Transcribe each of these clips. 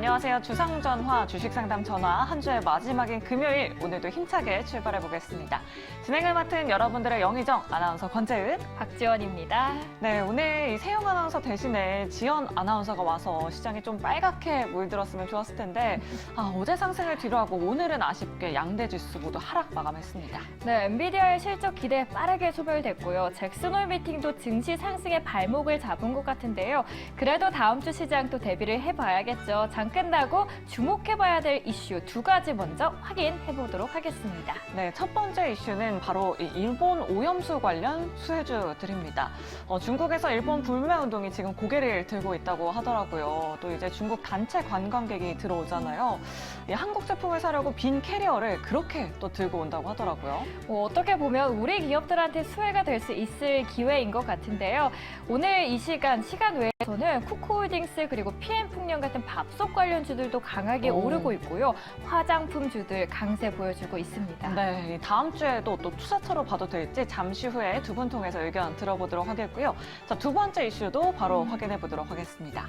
안녕하세요. 주상전화 주식상담 전화 한 주의 마지막인 금요일 오늘도 힘차게 출발해 보겠습니다. 진행을 맡은 여러분들의 영희정 아나운서 권재은. 박지원입니다. 네, 오늘 이 세영 아나운서 대신에 지연 아나운서가 와서 시장이 좀 빨갛게 물들었으면 좋았을 텐데 아, 어제 상승을 뒤로하고 오늘은 아쉽게 양대 지수 모두 하락 마감했습니다. 네, 엔비디아의 실적 기대 빠르게 소멸됐고요. 잭슨홀 미팅도 증시 상승의 발목을 잡은 것 같은데요. 그래도 다음 주 시장 또 대비를 해봐야겠죠. 장 끝나고 주목해봐야 될 이슈 두 가지 먼저 확인해 보도록 하겠습니다. 네, 첫 번째 이슈는 바로 이 일본 오염수 관련 수혜주들입니다. 어, 중국에서 일본 불매 운동이 지금 고개를 들고 있다고 하더라고요. 또 이제 중국 단체 관광객이 들어오잖아요. 이 한국 제품을 사려고 빈 캐리어를 그렇게 또 들고 온다고 하더라고요. 뭐 어떻게 보면 우리 기업들한테 수혜가 될 수 있을 기회인 것 같은데요. 오늘 이 시간 시간 외에서는 쿠쿠홀딩스 그리고 PM풍년 같은 밥솥 관련주들도 강하게 오. 오르고 있고요. 화장품주들 강세 보여주고 있습니다. 네, 이 다음 주에도 또 투자처로 봐도 될지 잠시 후에 두 분 통해서 의견 들어보도록 하겠고요. 자, 두 번째 이슈도 바로 확인해 보도록 하겠습니다.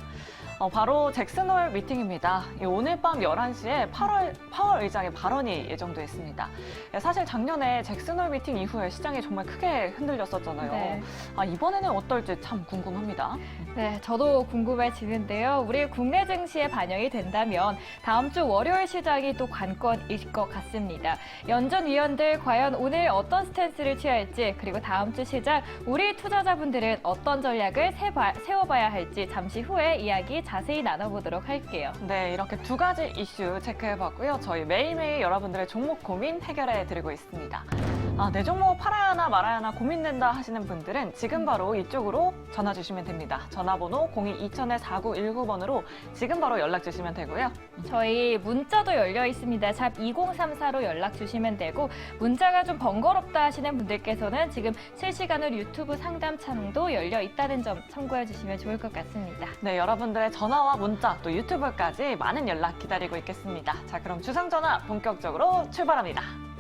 어, 바로 잭슨홀 미팅입니다. 이 오늘 밤 11시에 8월, 파월 의장의 발언이 예정돼 있습니다. 예, 사실 작년에 잭슨홀 미팅 이후에 시장이 정말 크게 흔들렸었잖아요. 네. 아, 이번에는 어떨지 참 궁금합니다. 네, 저도 궁금해지는데요. 우리 국내 증시에 반영이 된다면 다음 주 월요일 시장이 또 관건일 것 같습니다. 연준 위원들 과연 오늘 어떤 스탠스를 취할지 그리고 다음 주 시장 우리 투자자분들은 어떤 전략을 세봐- 세워봐야 할지 잠시 후에 이야기 자세히 나눠보도록 할게요. 네, 이렇게 두 가지 이슈 체크해봤고요. 저희 매일매일 여러분들의 종목 고민 해결해드리고 있습니다. 아, 내 종목 팔아야 하나 말아야 하나 고민된다 하시는 분들은 지금 바로 이쪽으로 전화 주시면 됩니다. 전화번호 02-2000-4919번으로 지금 바로 연락 주시면 되고요. 저희 문자도 열려 있습니다. 샵 2034로 연락 주시면 되고 문자가 좀 번거롭다 하시는 분들께서는 지금 실시간으로 유튜브 상담 창도 열려 있다는 점 참고해 주시면 좋을 것 같습니다. 네, 여러분들의 전화와 문자 또 유튜브까지 많은 연락 기다리고 있겠습니다. 자, 그럼 주상 전화 본격적으로 출발합니다.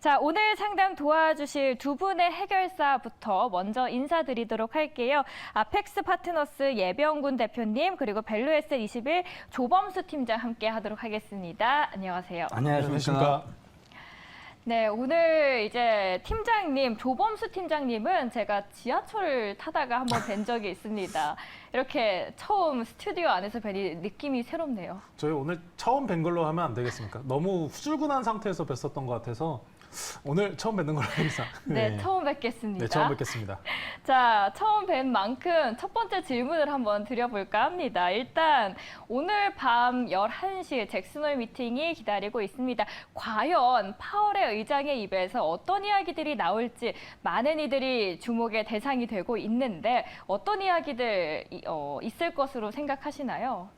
자, 오늘 상담 도와주실 두 분의 해결사부터 먼저 인사드리도록 할게요. 아펙스 파트너스 예병군 대표님 그리고 벨로에스 21 조범수 팀장 함께 하도록 하겠습니다. 안녕하세요. 안녕하십니까. 네, 오늘 이제 팀장님, 조범수 팀장님은 제가 지하철을 타다가 한번 뵌 적이 있습니다. 이렇게 처음 스튜디오 안에서 뵈니 느낌이 새롭네요. 저희 오늘 처음 뵌 걸로 하면 안 되겠습니까? 너무 후줄근한 상태에서 뵀었던 것 같아서 오늘 처음 뵙는 걸로 하겠습니다. 네, 처음 뵙겠습니다. 네, 처음 뵙겠습니다. 자, 처음 뵌 만큼 첫 번째 질문을 한번 드려볼까 합니다. 일단 오늘 밤 11시에 잭슨홀 미팅이 기다리고 있습니다. 과연 파월의 의장의 입에서 어떤 이야기들이 나올지 많은 이들이 주목의 대상이 되고 있는데 어떤 이야기들 이- 어, 있을 것으로 생각하시나요?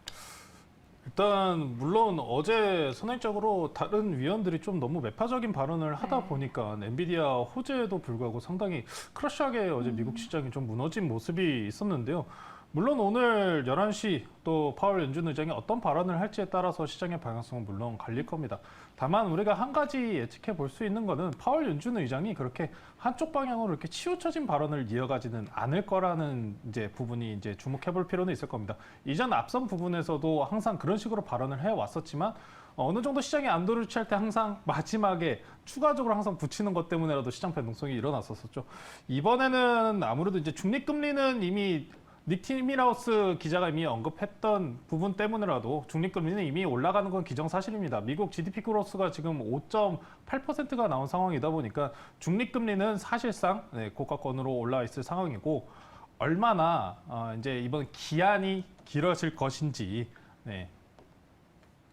일단 물론 어제 선행적으로 다른 위원들이 좀 너무 매파적인 발언을 하다 네. 보니까 엔비디아 호재에도 불구하고 상당히 크러쉬하게 어제 미국 시장이 좀 무너진 모습이 있었는데요. 물론 오늘 11시 또 파월 연준 의장이 어떤 발언을 할지에 따라서 시장의 방향성은 물론 갈릴 겁니다. 다만 우리가 한 가지 예측해 볼 수 있는 거는 파월 연준 의장이 그렇게 한쪽 방향으로 이렇게 치우쳐진 발언을 이어가지는 않을 거라는 이제 부분이 이제 주목해 볼 필요는 있을 겁니다. 이전 앞선 부분에서도 항상 그런 식으로 발언을 해 왔었지만 어, 어느 정도 시장이 안도를 취할 때 항상 마지막에 추가적으로 항상 붙이는 것 때문에라도 시장 변동성이 일어났었었죠. 이번에는 아무래도 이제 중립금리는 이미 닉 티미라우스 기자가 이미 언급했던 부분 때문에라도 중립금리는 이미 올라가는 건 기정사실입니다. 미국 GDP 그로스가 지금 5.8%가 나온 상황이다 보니까 중립금리는 사실상 네, 고가권으로 올라 있을 상황이고 얼마나 어, 이제 이번 기한이 길어질 것인지 네,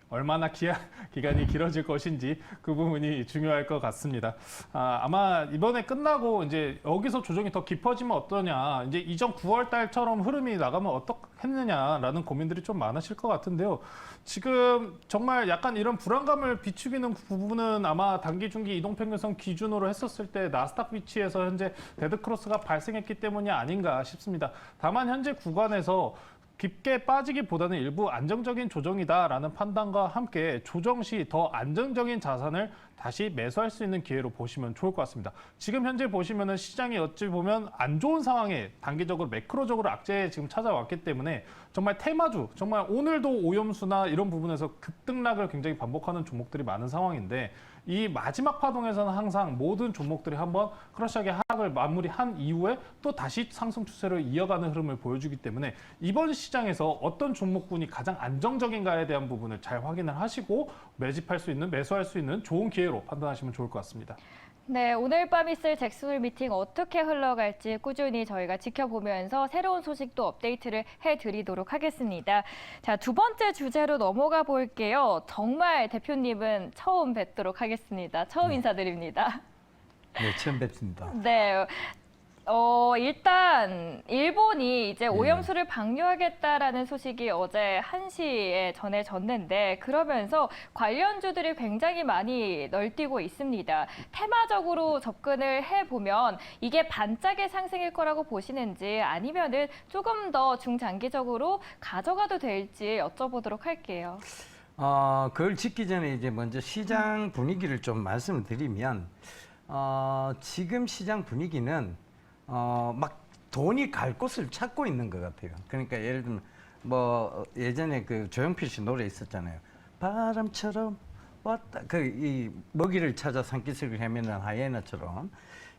얼마나 기한, 기간이 길어질 것인지 그 부분이 중요할 것 같습니다. 아, 아마 이번에 끝나고 이제 여기서 조정이 더 깊어지면 어떠냐, 이제 이전 9월 달처럼 흐름이 나가면 어떻겠느냐라는 고민들이 좀 많으실 것 같은데요. 지금 정말 약간 이런 불안감을 비추기는 부분은 아마 단기 중기 이동평균선 기준으로 했었을 때 나스닥 위치에서 현재 데드크로스가 발생했기 때문이 아닌가 싶습니다. 다만 현재 구간에서 깊게 빠지기보다는 일부 안정적인 조정이다라는 판단과 함께 조정 시 더 안정적인 자산을 다시 매수할 수 있는 기회로 보시면 좋을 것 같습니다. 지금 현재 보시면은 시장이 어찌 보면 안 좋은 상황에 단기적으로 매크로적으로 악재에 지금 찾아왔기 때문에 정말 테마주, 정말 오늘도 오염수나 이런 부분에서 급등락을 굉장히 반복하는 종목들이 많은 상황인데 이 마지막 파동에서는 항상 모든 종목들이 한번 크러쉬하게 하락을 마무리한 이후에 또 다시 상승 추세를 이어가는 흐름을 보여주기 때문에 이번 시장에서 어떤 종목군이 가장 안정적인가에 대한 부분을 잘 확인을 하시고 매집할 수 있는 매수할 수 있는 좋은 기회로 판단하시면 좋을 것 같습니다. 네, 오늘 밤 있을 잭슨홀 미팅 어떻게 흘러갈지 꾸준히 저희가 지켜보면서 새로운 소식도 업데이트를 해드리도록 하겠습니다. 자, 두 번째 주제로 넘어가 볼게요. 정말 대표님은 처음 뵙도록 하겠습니다. 처음 인사드립니다. 네, 처음 뵙습니다. 네. 어, 일단 일본이 이제 오염수를 방류하겠다라는 소식이 어제 1시에 전해졌는데 그러면서 관련주들이 굉장히 많이 널뛰고 있습니다. 테마적으로 접근을 해 보면 이게 반짝의 상승일 거라고 보시는지 아니면은 조금 더 중장기적으로 가져가도 될지 여쭤보도록 할게요. 어, 그걸 짓기 전에 이제 먼저 시장 분위기를 좀 말씀을 드리면 어, 지금 시장 분위기는 어, 막 돈이 갈 곳을 찾고 있는 것 같아요. 그러니까 예를 들면 뭐 예전에 그 조용필 씨 노래 있었잖아요. 바람처럼 왔다 그 이 먹이를 찾아 산기슭을 헤매는 하이에나처럼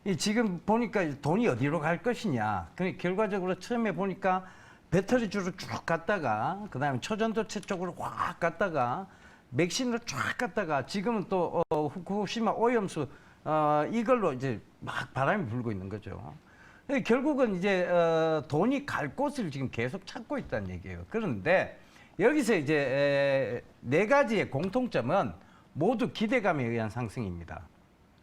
이 지금 보니까 돈이 어디로 갈 것이냐. 그 결과적으로 처음에 보니까 배터리 주로 쭉 갔다가 그다음에 초전도체 쪽으로 확 갔다가 맥신으로 쫙 갔다가 지금은 또 어, 후쿠시마 오염수 어, 이걸로 이제 막 바람이 불고 있는 거죠. 예, 결국은 이제 어, 돈이 갈 곳을 지금 계속 찾고 있다는 얘기예요. 그런데 여기서 이제 에, 네 가지의 공통점은 모두 기대감에 의한 상승입니다.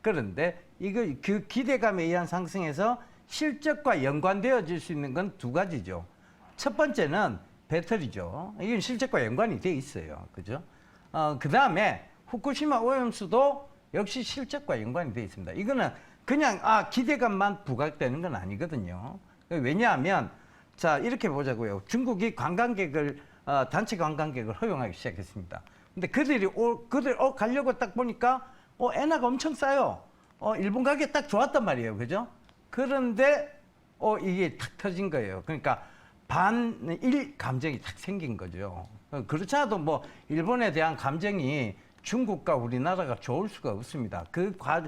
그런데 이거 그 기대감에 의한 상승에서 실적과 연관되어질 수 있는 건 두 가지죠. 첫 번째는 배터리죠. 이건 실적과 연관이 돼 있어요. 그죠? 어, 그 다음에 후쿠시마 오염수도 역시 실적과 연관이 돼 있습니다. 이거는 그냥 아 기대감만 부각되는 건 아니거든요. 왜냐하면 자 이렇게 보자고요. 중국이 관광객을 어, 단체 관광객을 허용하기 시작했습니다. 근데 그들이 오, 그들 어 가려고 딱 보니까 어 엔화가 엄청 싸요. 어 일본 가게 딱 좋았단 말이에요. 그죠? 그런데 어 이게 탁 터진 거예요. 그러니까 반일 감정이 탁 생긴 거죠. 어, 그렇지 않아도 뭐 일본에 대한 감정이 중국과 우리나라가 좋을 수가 없습니다. 그 과,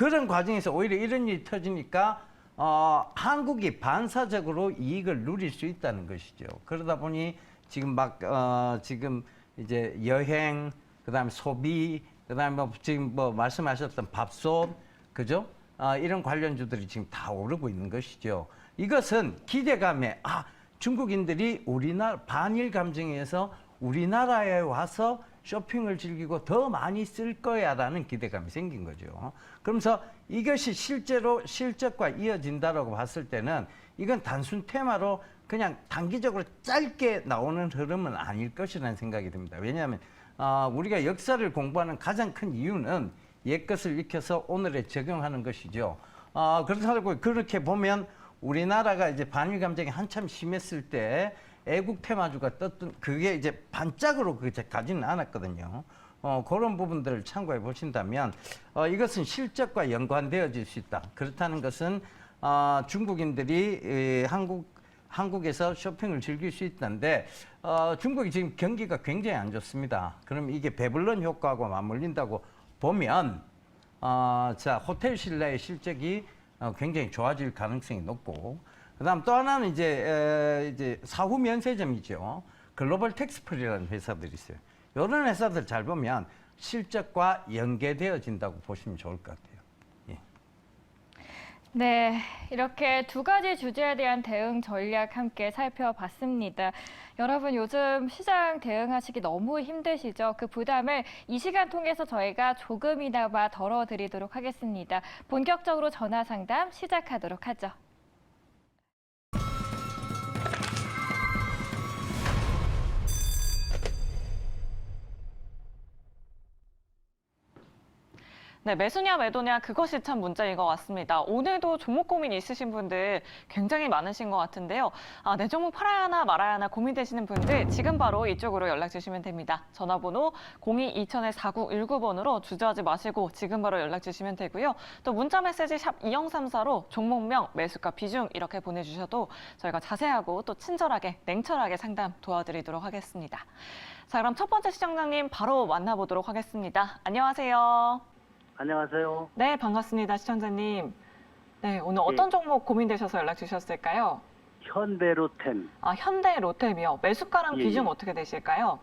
그런 과정에서 오히려 이런 일이 터지니까 어, 한국이 반사적으로 이익을 누릴 수 있다는 것이죠. 그러다 보니 지금 막 어, 지금 이제 여행, 그다음에 소비, 그다음에 뭐 지금 뭐 말씀하셨던 밥솥, 그죠? 아, 이런 관련주들이 지금 다 오르고 있는 것이죠. 이것은 기대감에 아 중국인들이 우리나라 반일 감정에서 우리나라에 와서 쇼핑을 즐기고 더 많이 쓸 거야라는 기대감이 생긴 거죠. 그러면서 이것이 실제로 실적과 이어진다라고 봤을 때는 이건 단순 테마로 그냥 단기적으로 짧게 나오는 흐름은 아닐 것이라는 생각이 듭니다. 왜냐하면 아, 우리가 역사를 공부하는 가장 큰 이유는 옛것을 익혀서 오늘에 적용하는 것이죠. 아, 그렇다고 그렇게 보면 우리나라가 이제 반일 감정이 한참 심했을 때 애국 테마주가 떴던 그게 이제 반짝으로 그 가지는 않았거든요. 어, 그런 부분들을 참고해 보신다면 어, 이것은 실적과 연관되어질 수 있다. 그렇다는 것은 어, 중국인들이 에, 한국 한국에서 쇼핑을 즐길 수 있다는데 어, 중국이 지금 경기가 굉장히 안 좋습니다. 그럼 이게 배불런 효과하고 맞물린다고 보면 어, 자 호텔 신라의 실적이 어, 굉장히 좋아질 가능성이 높고 그다음 또 하나는 이제 에, 이제 사후 면세점이죠. 글로벌 텍스프리라는 회사들이 있어요. 이런 회사들 잘 보면 실적과 연계되어진다고 보시면 좋을 것 같아요. 예. 네, 이렇게 두 가지 주제에 대한 대응 전략 함께 살펴봤습니다. 여러분 요즘 시장 대응하시기 너무 힘드시죠? 그 부담을 이 시간 통해서 저희가 조금이나마 덜어드리도록 하겠습니다. 본격적으로 전화 상담 시작하도록 하죠. 네, 네, 매수냐 매도냐 그것이 참 문제인 것 같습니다. 오늘도 종목 고민 있으신 분들 굉장히 많으신 것 같은데요. 아, 내 종목 팔아야 하나 말아야 하나 고민되시는 분들 지금 바로 이쪽으로 연락 주시면 됩니다. 전화번호 02-2000-4919번으로 주저하지 마시고 지금 바로 연락 주시면 되고요. 또 문자 메시지 샵 2034로 종목명, 매수가 비중 이렇게 보내주셔도 저희가 자세하고 또 친절하게 냉철하게 상담 도와드리도록 하겠습니다. 자, 그럼 첫 번째 시청자님 바로 만나보도록 하겠습니다. 안녕하세요. 안녕하세요. 네, 반갑습니다, 시청자님. 네, 오늘 어떤 종목 고민되셔서 연락 주셨을까요? 현대로템 아, 현대 로템이요. 매수가랑 예, 비중 예. 어떻게 되실까요?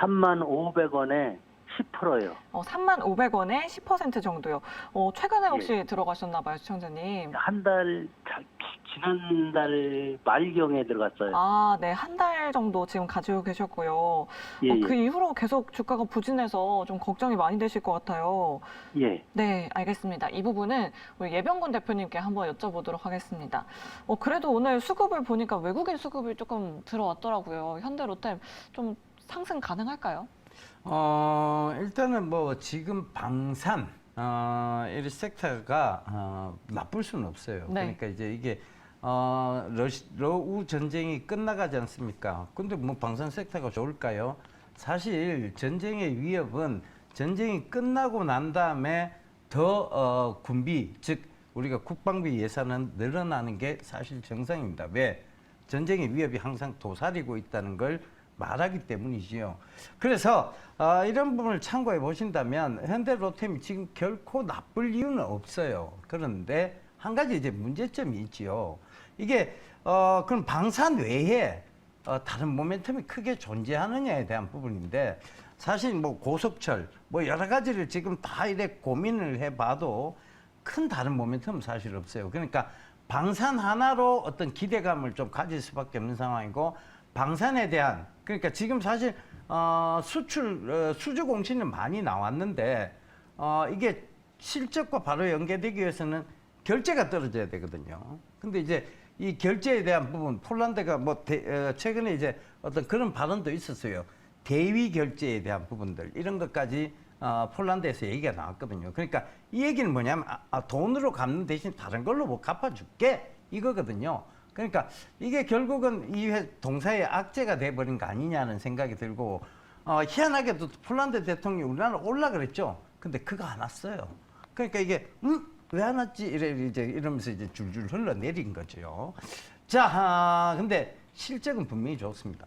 3만 500원에 10%요. 어, 3만 500원에 10% 정도요. 어, 최근에 혹시 들어가셨나 봐요, 시청자님. 한 달 지난달 말경에 들어갔어요. 아, 네, 한 달 정도 지금 가지고 계셨고요. 예, 어, 예. 그 이후로 계속 주가가 부진해서 좀 걱정이 많이 되실 것 같아요. 예. 네, 알겠습니다. 이 부분은 우리 예병곤 대표님께 한번 여쭤보도록 하겠습니다. 어, 그래도 오늘 수급을 보니까 외국인 수급이 조금 들어왔더라고요. 현대 로템 좀 상승 가능할까요? 어, 일단은 뭐 지금 방산 어, 이 섹터가 어, 나쁠 수는 없어요. 네. 그러니까 이제 이게 어, 러시, 러우 전쟁이 끝나가지 않습니까? 근데 뭐 방산 섹터가 좋을까요? 사실 전쟁의 위협은 전쟁이 끝나고 난 다음에 더 어, 군비 즉 우리가 국방비 예산은 늘어나는 게 사실 정상입니다. 왜? 전쟁의 위협이 항상 도사리고 있다는 걸 말하기 때문이지요. 그래서 어, 이런 부분을 참고해 보신다면 현대 로템이 지금 결코 나쁠 이유는 없어요. 그런데 한 가지 이제 문제점이 있지요. 이게 어, 그럼 방산 외에 어, 다른 모멘텀이 크게 존재하느냐에 대한 부분인데 사실 뭐 고속철 뭐 여러 가지를 지금 다 이래 고민을 해봐도 큰 다른 모멘텀은 사실 없어요. 그러니까 방산 하나로 어떤 기대감을 좀 가질 수밖에 없는 상황이고 방산에 대한 그러니까 지금 사실 어, 수출 어, 수주 공시는 많이 나왔는데 어, 이게 실적과 바로 연계되기 위해서는 결제가 떨어져야 되거든요. 근데 이제 이 결제에 대한 부분 폴란드가 뭐 대- 어, 최근에 이제 어떤 그런 발언도 있었어요. 대위 결제에 대한 부분들 이런 것까지 어, 폴란드에서 얘기가 나왔거든요. 그러니까 이 얘기는 뭐냐면 아, 아, 돈으로 갚는 대신 다른 걸로 뭐 갚아줄게 이거거든요. 그러니까 이게 결국은 이 회- 동사의 악재가 돼버린 거 아니냐는 생각이 들고 어, 희한하게도 폴란드 대통령이 우리나라 올라 그랬죠. 근데 그거 안 왔어요. 그러니까 이게 음? 왜 안 왔지? 이래 이제 이러면서 이제 줄줄 흘러내린 거죠. 자, 아, 근데 실적은 분명히 좋습니다.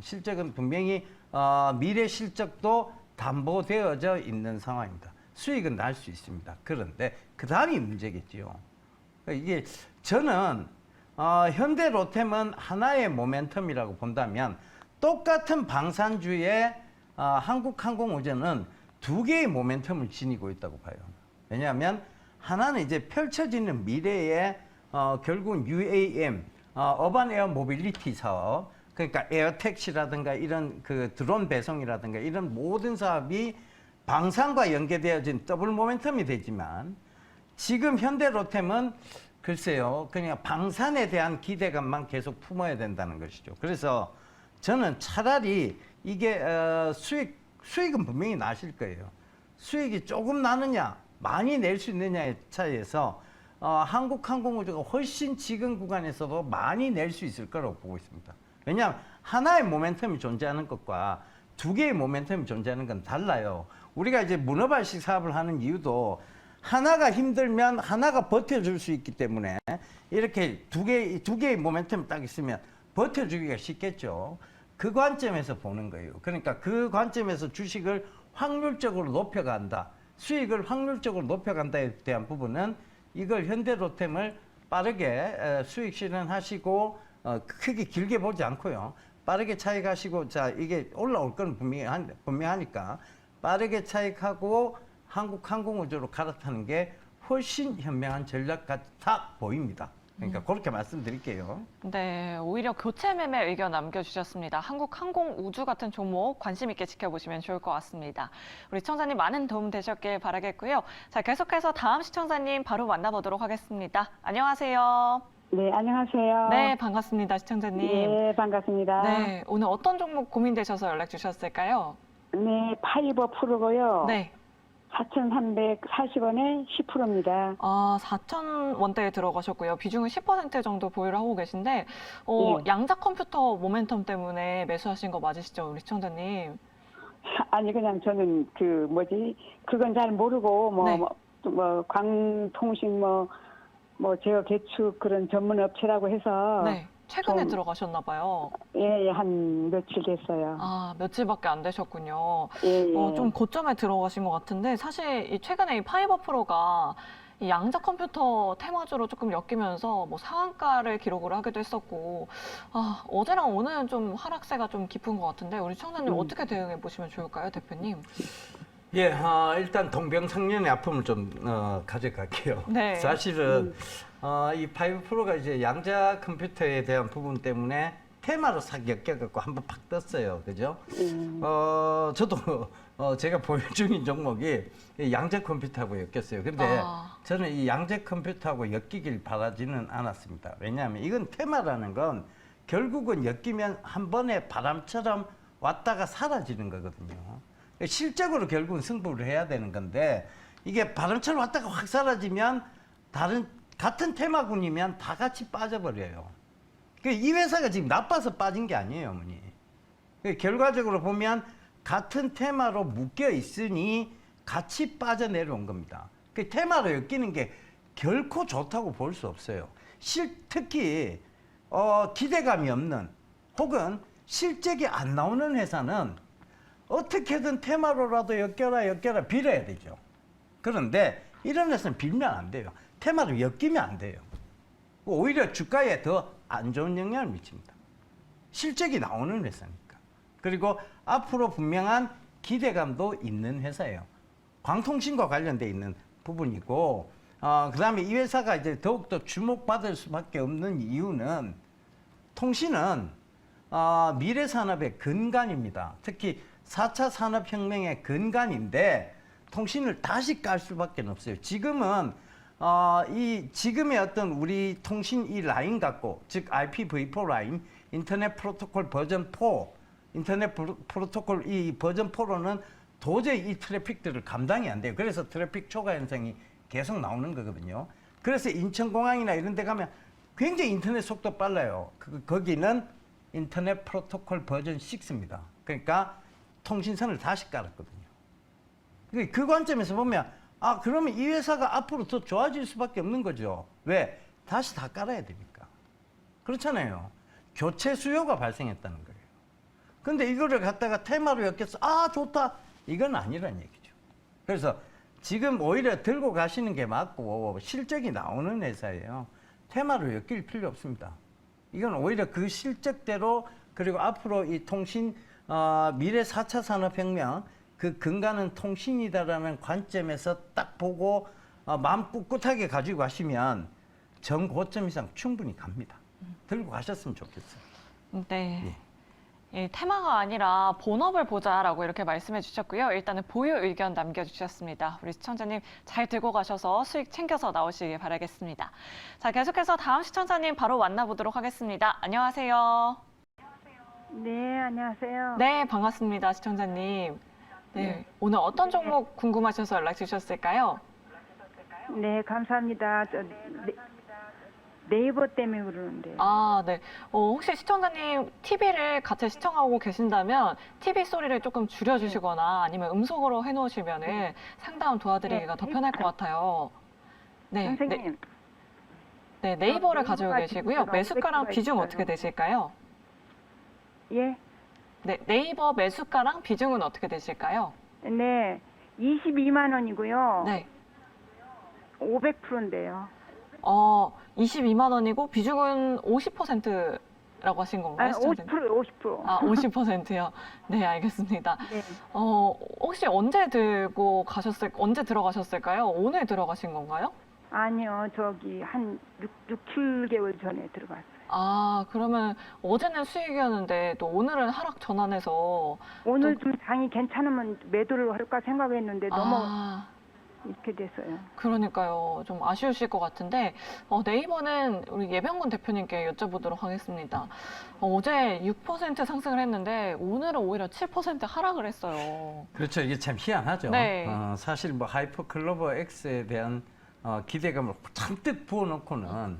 실적은 분명히 어, 미래 실적도 담보되어져 있는 상황입니다. 수익은 날 수 있습니다. 그런데 그 다음이 문제겠지요. 이게 저는 어, 현대 로템은 하나의 모멘텀이라고 본다면 똑같은 방산주의 어, 한국항공우주는 두 개의 모멘텀을 지니고 있다고 봐요. 왜냐하면 하나는 이제 펼쳐지는 미래의 어, 결국은 UAM 어, 어반 에어 모빌리티 사업 그러니까 에어택시라든가 이런 그 드론 배송이라든가 이런 모든 사업이 방산과 연계되어진 더블 모멘텀이 되지만 지금 현대 로템은 글쎄요, 그냥 방산에 대한 기대감만 계속 품어야 된다는 것이죠. 그래서 저는 차라리 이게 어, 수익 수익은 분명히 나실 거예요. 수익이 조금 나느냐, 많이 낼 수 있느냐의 차이에서 어, 한국항공우주가 훨씬 지금 구간에서도 많이 낼 수 있을 거라고 보고 있습니다. 왜냐하면 하나의 모멘텀이 존재하는 것과 두 개의 모멘텀이 존재하는 건 달라요. 우리가 이제 문어발식 사업을 하는 이유도 하나가 힘들면 하나가 버텨줄 수 있기 때문에 이렇게 두 개, 두 개의 모멘텀이 딱 있으면 버텨주기가 쉽겠죠. 그 관점에서 보는 거예요. 그러니까 그 관점에서 주식을 확률적으로 높여간다. 수익을 확률적으로 높여간다에 대한 부분은 이걸 현대로템을 빠르게 에, 수익 실현하시고 어, 크게 길게 보지 않고요. 빠르게 차익하시고 자 이게 올라올 건 분명하니까 빠르게 차익하고 한국 항공우주로 갈아타는 게 훨씬 현명한 전략 같아 보입니다. 그러니까 그렇게 말씀드릴게요. 네, 오히려 교체 매매 의견 남겨주셨습니다. 한국 항공 우주 같은 종목 관심 있게 지켜보시면 좋을 것 같습니다. 우리 시청자님 많은 도움 되셨길 바라겠고요. 자, 계속해서 다음 시청자님 바로 만나보도록 하겠습니다. 안녕하세요. 네, 안녕하세요. 네, 반갑습니다, 시청자님. 네, 반갑습니다. 네, 네, 오늘 어떤 종목 고민되셔서 연락 주셨을까요? 파이버 프로고요. 네, 4,340원에 10%입니다. 아, 4천 원대에 들어가셨고요. 비중은 10% 정도 보유를 하고 계신데 어, 예. 양자 컴퓨터 모멘텀 때문에 매수하신 거 맞으시죠, 우리 시청자님? 아니 그냥 저는 그 뭐지 그건 잘 모르고 뭐 네. 뭐, 또뭐 광통신 뭐 뭐 제어 개축 그런 전문 업체라고 해서 네, 최근에 좀- 들어가셨나 봐요. 예, 예, 한 며칠 됐어요. 아, 며칠밖에 안 되셨군요. 예, 예. 어, 좀 고점에 들어가신 것 같은데 사실 이 최근에 이 파이버 프로가 이 양자 컴퓨터 테마주로 조금 엮이면서 뭐 상한가를 기록을 하기도 했었고 아, 어제랑 오늘은 좀 하락세가 좀 깊은 것 같은데 우리 청자님 음. 어떻게 대응해 보시면 좋을까요, 대표님? 예, 어, 일단 동병상련의 아픔을 좀 어, 가져갈게요. 네. 사실은 어, 이 파이브 프로가 이제 양자 컴퓨터에 대한 부분 때문에 테마로 싹 엮여갖고 한번 팍 떴어요, 그죠? 예. 어, 저도 어, 제가 보유 중인 종목이 이 양자 컴퓨터하고 엮였어요. 근데 아. 저는 이 양자 컴퓨터하고 엮이길 바라지는 않았습니다. 왜냐하면 이건 테마라는 건 결국은 엮이면 한 번에 바람처럼 왔다가 사라지는 거거든요. 실적으로 결국은 승부를 해야 되는 건데 이게 바람처럼 왔다가 확 사라지면 다른 같은 테마군이면 다 같이 빠져버려요. 그이 회사가 지금 나빠서 빠진 게 아니에요, 어머니. 그 결과적으로 보면 같은 테마로 묶여 있으니 같이 빠져내려온 겁니다. 그 테마로 엮이는 게 결코 좋다고 볼 수 없어요. 실, 특히 어, 기대감이 없는 혹은 실적이 안 나오는 회사는 어떻게든 테마로라도 엮여라 엮여라 빌어야 되죠. 그런데 이런 회사는 빌면 안 돼요. 테마로 엮이면 안 돼요. 오히려 주가에 더 안 좋은 영향을 미칩니다. 실적이 나오는 회사니까. 그리고 앞으로 분명한 기대감도 있는 회사예요. 광통신과 관련돼 있는 부분이고, 어, 그 다음에 이 회사가 이제 더욱더 주목받을 수밖에 없는 이유는 통신은 어, 미래 산업의 근간입니다. 특히 4차 산업혁명의 근간인데 통신을 다시 깔 수밖에 없어요. 지금은 어, 이 지금의 어떤 우리 통신 이 라인 갖고 즉 IPv4 라인 인터넷 프로토콜 버전 4 인터넷 프로- 프로토콜 이 버전 4로는 도저히 이 트래픽들을 감당이 안 돼요. 그래서 트래픽 초과 현상이 계속 나오는 거거든요. 그래서 인천공항이나 이런 데 가면 굉장히 인터넷 속도 빨라요. 그, 거기는 인터넷 프로토콜 버전 6입니다. 그러니까 통신선을 다시 깔았거든요. 그- 그 관점에서 보면 아 그러면 이 회사가 앞으로 더 좋아질 수밖에 없는 거죠. 왜? 다시 다 깔아야 되니까. 그렇잖아요. 교체 수요가 발생했다는 거예요. 근데 이거를 갖다가 테마로 엮여서 아 좋다 이건 아니란 얘기죠. 그래서 지금 오히려 들고 가시는 게 맞고 실적이 나오는 회사예요. 테마로 엮일 필요 없습니다. 이건 오히려 그 실적대로 그리고 앞으로 이 통신 어, 미래 4차 산업혁명 그 근간은 통신이다라는 관점에서 딱 보고 어, 마음 꿋꿋하게 가지고 가시면 정고점 이상 충분히 갑니다. 들고 가셨으면 좋겠어요. 네. 이 테마가 아니라 본업을 보자라고 이렇게 말씀해 주셨고요. 일단은 보유 의견 남겨주셨습니다. 우리 시청자님 잘 들고 가셔서 수익 챙겨서 나오시길 바라겠습니다. 자, 계속해서 다음 시청자님 바로 만나보도록 하겠습니다. 안녕하세요. 네, 안녕하세요. 네, 반갑습니다, 시청자님. 네, 오늘 어떤 종목 궁금하셔서 연락 주셨을까요? 네, 감사합니다. 저 네, 네이버 때문에 그러는데. 아, 네. 어, 혹시 시청자님 TV를 같이 시청하고 계신다면 TV 소리를 조금 줄여주시거나 아니면 음성으로 해놓으시면은 상담 도와드리기가 더 편할 것 같아요. 네, 네, 선생님, 네, 네이버를 저 가지고 계시고요. 매수가랑 비중? 어떻게 되실까요? 예, 네, 네이버 매수가랑 비중은 어떻게 되실까요? 네, 22만 원이고요. 네. 500%인데요. 어, 22만 원이고 비중은 50%라고 하신 건가요? 아니, 시청자님? 50%, 50%. 아, 50%요? 네, 알겠습니다. 네, 어, 혹시 언제 들고 가셨을, 언제 들어가셨을까요? 오늘 들어가신 건가요? 아니요, 저기 한 6, 6 7개월 전에 들어갔어요. 아, 그러면 어제는 수익이었는데 또 오늘은 하락 전환해서 오늘 좀 장이 괜찮으면 매도를 할까 생각했는데 너무 아, 이렇게 돼서요. 그러니까요. 좀 아쉬우실 것 같은데 어, 네이버는 우리 예병군 대표님께 여쭤보도록 하겠습니다. 어, 제6% 상승을 했는데 오늘은 오히려 7% 하락을 했어요. 그렇죠. 이게 참 희한하죠. 네. 어, 사실 뭐 하이퍼 클로버 X에 대한 어, 기대감을 잔뜩 부어놓고는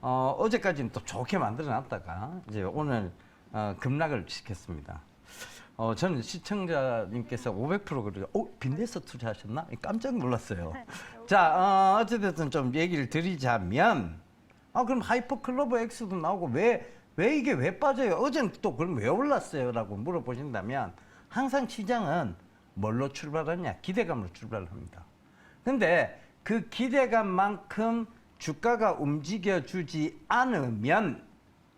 어, 어제까지는 또 좋게 만들어놨다가 이제 오늘 어, 급락을 시켰습니다. 어, 저는 시청자님께서 500% 그러죠. 어, 빈대서 투자하셨나? 깜짝 놀랐어요. 자, 어, 어찌됐든 좀 얘기를 드리자면, 아, 그럼 하이퍼 클로버 X도 나오고 왜, 왜 이게 왜 빠져요? 어제는 또 그럼 왜 올랐어요? 라고 물어보신다면, 항상 시장은 뭘로 출발하냐? 기대감으로 출발합니다. 근데 그 기대감만큼 주가가 움직여주지 않으면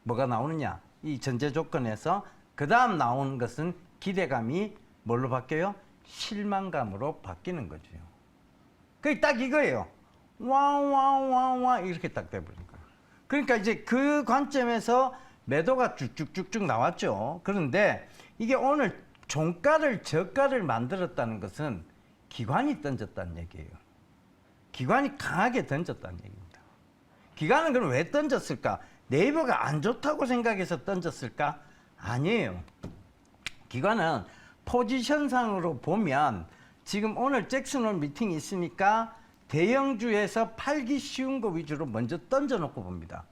뭐가 나오느냐? 이 전제 조건에서 그 다음 나오는 것은 기대감이 뭘로 바뀌어요? 실망감으로 바뀌는 거죠. 그게 딱 이거예요. 와와와와 이렇게 딱 돼버린 거예요. 그러니까 이제 그 관점에서 매도가 쭉쭉쭉쭉 나왔죠. 그런데 이게 오늘 종가를 저가를 만들었다는 것은 기관이 던졌다는 얘기예요. 기관이 강하게 던졌다는 얘기입니다. 기관은 그럼 왜 던졌을까? 네이버가 안 좋다고 생각해서 던졌을까? 아니에요. 기관은 포지션상으로 보면 지금 오늘 잭슨홀 미팅이 있으니까 대형주에서 팔기 쉬운 거 위주로 먼저 던져놓고 봅니다.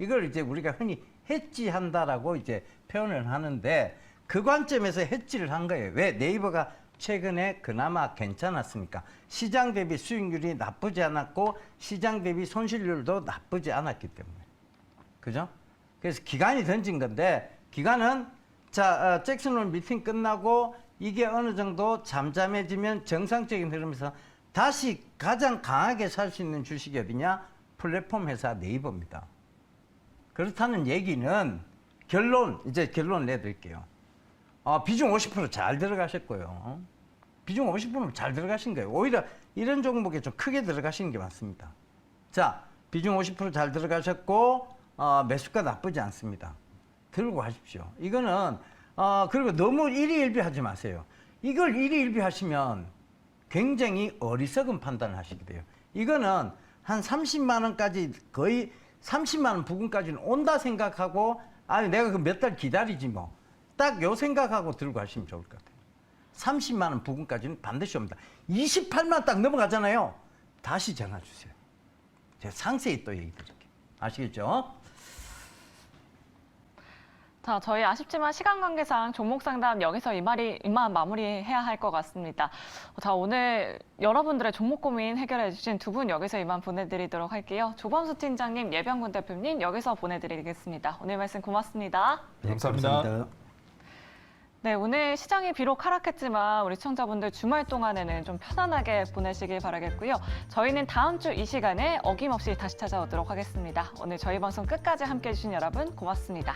이걸 이제 우리가 흔히 해지한다라고 이제 표현을 하는데 그 관점에서 해지를 한 거예요. 왜 네이버가 최근에 그나마 괜찮았으니까 시장 대비 수익률이 나쁘지 않았고 시장 대비 손실률도 나쁘지 않았기 때문에 그죠? 그래서 기간이 던진 건데 기간은 자 어, 잭슨홀 미팅 끝나고 이게 어느 정도 잠잠해지면 정상적인 흐름에서 다시 가장 강하게 살 수 있는 주식이 어디냐? 플랫폼 회사 네이버입니다. 그렇다는 얘기는 결론 이제 결론 내드릴게요. 어, 비중 50%잘 들어가셨고요. 비중 50%잘 들어가신 거예요. 오히려 이런 종목에 좀 크게 들어가시는 게 맞습니다. 자, 비중 50%잘 들어가셨고 어, 매수가 나쁘지 않습니다. 들고 가십시오. 이거는 어, 그리고 너무 일희일비하지 마세요. 이걸 일희일비하시면 굉장히 어리석은 판단을 하시게 돼요. 이거는 한 30만 원까지 거의 30만 원 부근까지는 온다 생각하고 아니 내가 그 몇 달 기다리지 뭐. 딱 요 생각하고 들고 가시면 좋을 것 같아요. 30만 원 부근까지는 반드시 옵니다. 28만 원딱 넘어가잖아요. 다시 전화 주세요. 제가 상세히 또 얘기 드릴게요. 아시겠죠? 자, 저희 아쉽지만 시간 관계상 종목 상담 여기서 이 말이 이만 마무리해야 할 것 같습니다. 자, 오늘 여러분들의 종목 고민 해결해 주신 두 분 여기서 이만 보내드리도록 할게요. 조범수 팀장님, 예병군 대표님 여기서 보내드리겠습니다. 오늘 말씀 고맙습니다. 네, 감사합니다. 네, 오늘 시장이 비록 하락했지만 우리 시청자분들 주말 동안에는 좀 편안하게 보내시길 바라겠고요. 저희는 다음 주 이 시간에 어김없이 다시 찾아오도록 하겠습니다. 오늘 저희 방송 끝까지 함께 해주신 여러분 고맙습니다.